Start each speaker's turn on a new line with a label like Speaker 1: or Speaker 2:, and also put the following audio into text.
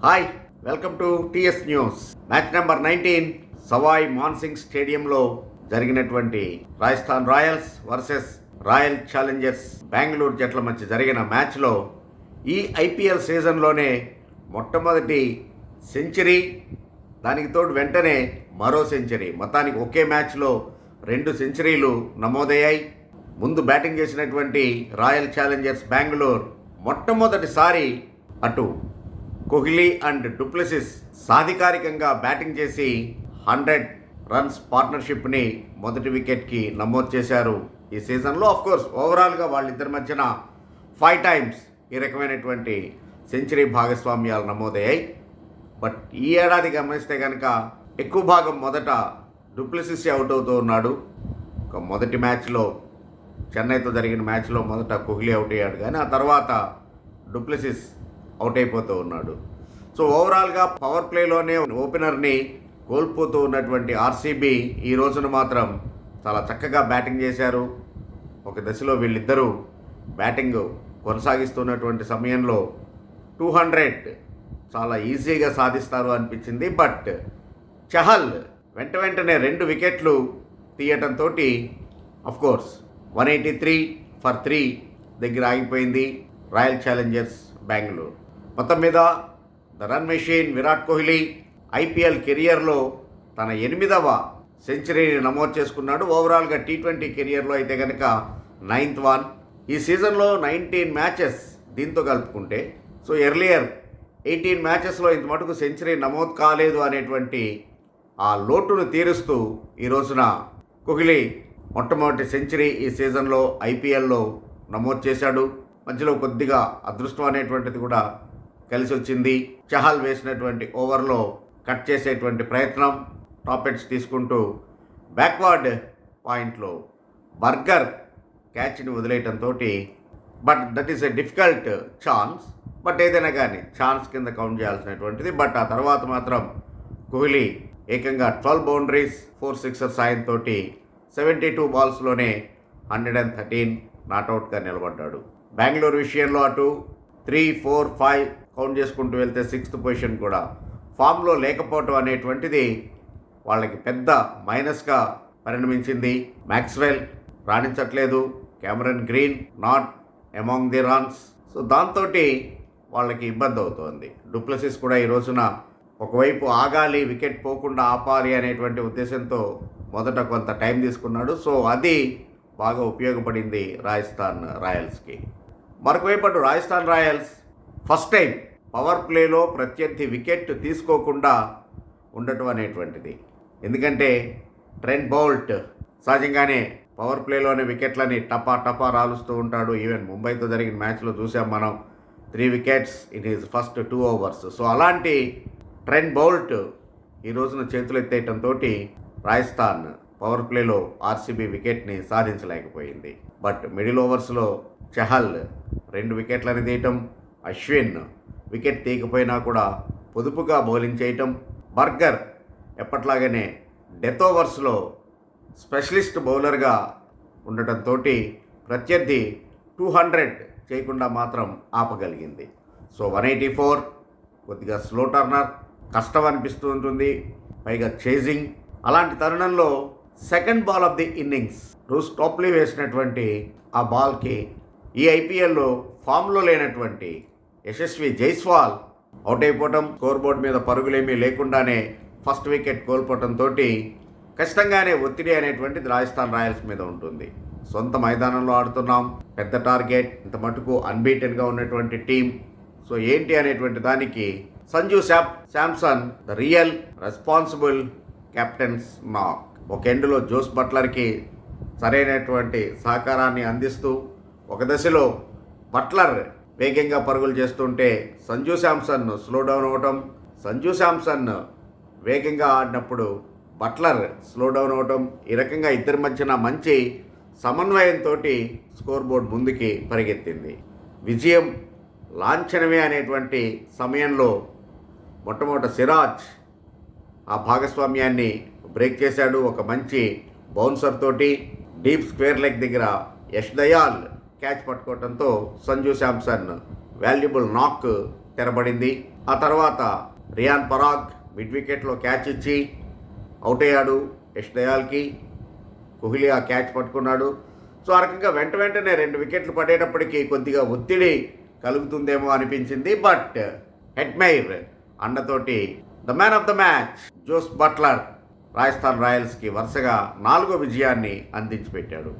Speaker 1: Hi welcome to TS news match number nineteen Sawai Mansingh స్టేడియంలో జరిగినటువంటి Rajasthan Royals versus Royal Challengers Bengaluru జట్ల మధ్య జరిగిన మ్యాచ్లో ఈ ఐపీఎల్ సీజన్లోనే మొట్టమొదటి సెంచరీ దానికి తోడు వెంటనే మరో సెంచరీ మొత్తానికి ఒకే మ్యాచ్లో రెండు సెంచరీలు నమోదయ్యాయి. ముందు బ్యాటింగ్ చేసినటువంటి రాయల్ ఛాలెంజర్స్ బెంగళూరు మొట్టమొదటిసారి అటు కోహ్లీ అండ్ డుప్లెసిస్ సాధికారికంగా బ్యాటింగ్ చేసి హండ్రెడ్ రన్స్ పార్ట్నర్షిప్ని మొదటి వికెట్కి నమోదు చేశారు. ఈ సీజన్లో ఆఫ్కోర్స్ ఓవరాల్గా వాళ్ళిద్దరి మధ్యన ఫైవ్ టైమ్స్ ఈ రకమైనటువంటి సెంచరీ భాగస్వామ్యాలు నమోదయ్యాయి. బట్ ఈ ఏడాది గమనిస్తే కనుక ఎక్కువ భాగం మొదట డుప్లెసిస్ అవుట్ అవుతూ ఉన్నాడు. ఒక మొదటి మ్యాచ్లో చెన్నైతో జరిగిన మ్యాచ్లో మొదట కోహ్లీ అవుట్ అయ్యాడు. కానీ ఆ తర్వాత డుప్లెసిస్ అవుట్ అయిపోతూ ఉన్నాడు. సో ఓవరాల్గా పవర్ ప్లేలోనే ఓపెనర్ని కోల్పోతూ ఉన్నటువంటి ఆర్సీబీ ఈ రోజున మాత్రం చాలా చక్కగా బ్యాటింగ్ చేశారు. ఒక దశలో వీళ్ళిద్దరూ బ్యాటింగ్ కొనసాగిస్తున్నటువంటి సమయంలో టూ హండ్రెడ్ చాలా ఈజీగా సాధిస్తారు అనిపించింది. బట్ చహల్ వెంట వెంటనే రెండు వికెట్లు తీయటంతో course one eighty three for three దగ్గర ఆగిపోయింది. Royal Challengers Bengaluru. మొత్తం మీద the run machine Virat Kohli IPL కెరియర్లో తన ఎనిమిదవ సెంచరీని నమోదు చేసుకున్నాడు. ఓవరాల్గా టీ ట్వంటీ కెరియర్లో అయితే కనుక నైన్త్ వన్. ఈ సీజన్లో నైన్టీన్ మ్యాచెస్ దీంతో కలుపుకుంటే సో ఎర్లియర్ ఎయిటీన్ మ్యాచెస్లో ఇంత మటుకు సెంచరీ నమోదు కాలేదు అనేటువంటి ఆ లోటును తీరుస్తూ ఈ రోజున కోహ్లీ మొట్టమొదటి సెంచరీ ఈ సీజన్లో ఐపీఎల్లో నమోదు చేశాడు. మధ్యలో కొద్దిగా అదృష్టం అనేటువంటిది కూడా కలిసి వచ్చింది చహల్ వేసినటువంటి ఓవర్లో కట్ చేసేటువంటి ప్రయత్నం టాపెట్స్ తీసుకుంటూ బ్యాక్వర్డ్ పాయింట్లో బర్గర్ క్యాచ్ని వదిలేయటంతో but that is a difficult chance but ఏదైనా కానీ ఛాన్స్ కింద కౌంట్ చేయాల్సినటువంటిది. బట్ ఆ తర్వాత మాత్రం కోహ్లీ ఏకంగా ట్వెల్వ్ బౌండరీస్ ఫోర్ సిక్సర్ సాయంతో సెవెంటీ టూ బాల్స్లోనే హండ్రెడ్ అండ్ థర్టీన్ నాట్అవుట్గా నిలబడ్డాడు. బెంగళూరు విషయంలో అటు త్రీ ఫోర్ ఫైవ్ కౌంట్ చేసుకుంటూ వెళ్తే సిక్స్త్ పొజిషన్ కూడా. ఫామ్లో లేకపోవటం అనేటువంటిది వాళ్ళకి పెద్ద మైనస్గా పరిణమించింది. Maxwell రాణించట్లేదు. Cameron Green not among the runs so దాంతో వాళ్ళకి ఇబ్బంది అవుతోంది. డూప్లసిస్ కూడా ఈ రోజున ఒకవైపు ఆగాలి వికెట్ పోకుండా ఆపాలి అనేటువంటి ఉద్దేశంతో మొదట కొంత టైం తీసుకున్నాడు. సో అది బాగా ఉపయోగపడింది రాజస్థాన్ రాయల్స్కి. మరొకవైపు అటు Rajasthan Royals first time power ప్లేలో ప్రత్యర్థి వికెట్ తీసుకోకుండా ఉండటం అనేటువంటిది. ఎందుకంటే ట్రెంట్ బౌల్ట్ సహజంగానే పవర్ ప్లేలోనే వికెట్లని టపా టపా రాలుస్తూ ఉంటాడు. ఈవెన్ ముంబైతో జరిగిన మ్యాచ్లో చూసాం మనం three wickets in his first two overs. So అలాంటి ట్రెంట్ బౌల్ట్ ఈ రోజున చేతులు ఎత్తేయటంతో రాజస్థాన్ పవర్ ప్లేలో ఆర్సీబీ వికెట్ని సాధించలేకపోయింది. బట్ మిడిల్ ఓవర్స్లో చహల్ రెండు వికెట్లని తీయటం అశ్విన్ వికెట్ తీయకపోయినా కూడా పొదుపుగా బౌలింగ్ చేయటం బర్గర్ ఎప్పట్లాగనే డెత్ ఓవర్స్లో స్పెషలిస్ట్ బౌలర్గా ఉండటంతో ప్రత్యర్థి టూ హండ్రెడ్ చేయకుండా మాత్రం ఆపగలిగింది. సో వన్ ఎయిటీ ఫోర్ కొద్దిగా స్లో టర్నర్ కష్టం అనిపిస్తూ ఉంటుంది పైగా చేజింగ్. అలాంటి తరుణంలో second ball of the innings Reece Topley వేసినటువంటి ఆ బాల్కి ఈ ఐపీఎల్లో ఫామ్లో లేనటువంటి యశస్వి జైస్వాల్ అవుట్ అయిపోవటం స్కోర్ బోర్డ్ మీద పరుగులేమీ లేకుండానే ఫస్ట్ వికెట్ కోల్పోవటంతో ఖచ్చితంగానే ఒత్తిడి అనేటువంటిది రాజస్థాన్ రాయల్స్ మీద ఉంటుంది. సొంత మైదానంలో ఆడుతున్నాం పెద్ద టార్గెట్ ఇంత మటుకు అన్బీటెన్గా ఉన్నటువంటి టీం సో ఏంటి అనేటువంటి దానికి Sanju SAAP Samson the real responsible captain's knock ఒక ఎండ్లో జోస్ బట్లర్కి సరైనటువంటి సహకారాన్ని అందిస్తూ ఒక దశలో బట్లర్ వేగంగా పరుగులు చేస్తుంటే సంజు శాంసన్ స్లో డౌన్ అవ్వటం సంజు శాంసన్ వేగంగా ఆడినప్పుడు బట్లర్ స్లో డౌన్ అవ్వటం ఈ రకంగా ఇద్దరి మధ్యన మంచి సమన్వయంతో స్కోర్ బోర్డ్ ముందుకి పరిగెత్తింది. విజయం లాంఛనమే అనేటువంటి సమయంలో మొట్టమొదట సిరాజ్ ఆ భాగస్వామ్యాన్ని బ్రేక్ చేశాడు. ఒక మంచి బౌన్సర్ తోటి డీప్ స్క్వేర్ లెగ్ దగ్గర యష్ దయాల్ క్యాచ్ పట్టుకోవడంతో సంజు శాంసన్ వాల్యుబుల్ నాక్ తెరబడింది. ఆ తర్వాత రియాన్ పరాగ్ మిడ్ వికెట్లో క్యాచ్ ఇచ్చి అవుట్ అయ్యాడు యష్ దయాల్కి. కోహ్లీ ఆ క్యాచ్ పట్టుకున్నాడు. సో ఆ రకంగా వెంట వెంటనే రెండు వికెట్లు పడేటప్పటికీ కొద్దిగా ఒత్తిడి కలుగుతుందేమో అనిపించింది. But Hetmyer అండతోటి the man of the match Jos Buttler Rajasthan రాయల్స్కి వరుసగా నాలుగో విజయాన్ని అందించి పెట్టాడు